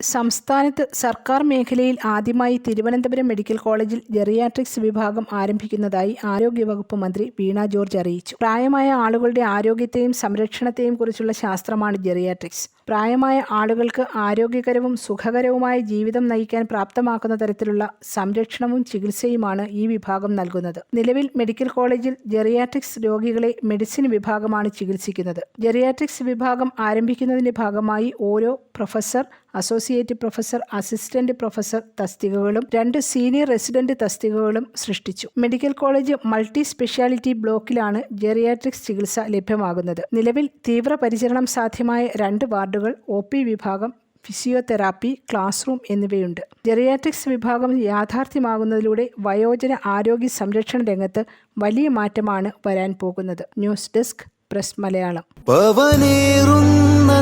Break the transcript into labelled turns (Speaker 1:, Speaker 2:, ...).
Speaker 1: സംസ്ഥാനത്ത് സർക്കാർ മേഖലയിൽ ആദ്യമായി തിരുവനന്തപുരം മെഡിക്കൽ കോളേജിൽ ജെറിയാട്രിക്സ് വിഭാഗം ആരംഭിക്കുന്നതായി ആരോഗ്യവകുപ്പ് മന്ത്രി വീണ ജോർജ് അറിയിച്ചു. പ്രായമായ ആളുകളുടെ ആരോഗ്യത്തെയും സംരക്ഷണത്തെയും കുറിച്ചുള്ള ശാസ്ത്രമാണ് ജെറിയാട്രിക്സ്. പ്രായമായ ആളുകൾക്ക് ആരോഗ്യകരവും സുഖകരവുമായ ജീവിതം നയിക്കാൻ പ്രാപ്തമാക്കുന്ന തരത്തിലുള്ള സംരക്ഷണവും ചികിത്സയുമാണ് ഈ വിഭാഗം നൽകുന്നത്. നിലവിൽ മെഡിക്കൽ കോളേജിൽ ജെറിയാട്രിക്സ് രോഗികളെ മെഡിസിൻ വിഭാഗമാണ് ചികിത്സിക്കുന്നത്. ജെറിയാട്രിക്സ് വിഭാഗം ആരംഭിക്കുന്നതിന്റെ ഭാഗമായി ഓരോ professor associate professor assistant professor തസ്തികകളും രണ്ട് സീനിയർ റെസിഡന്റ് തസ്തികകളും സൃഷ്ടിച്ചു. മെഡിക്കൽ കോളേജ് മൾട്ടി സ്പെഷ്യാലിറ്റി ബ്ലോക്കിലാണ് ജെറിയാട്രിക്സ് ചികിത്സ ലഭ്യമാകുന്നത്. നിലവിൽ തീവ്രപരിചരണം സാധ്യമായ രണ്ട് വാർഡുകൾ ഒ വിഭാഗം ഫിസിയോതെറാപ്പി ക്ലാസ് റൂം എന്നിവയുണ്ട്. ജെറിയാട്രിക്സ് വിഭാഗം യാഥാർത്ഥ്യമാകുന്നതിലൂടെ വയോജന ആരോഗ്യ സംരക്ഷണ രംഗത്ത് വലിയ മാറ്റമാണ് വരാൻ പോകുന്നത്. News desk press Malayalam.
Speaker 2: പവനേറുന്ന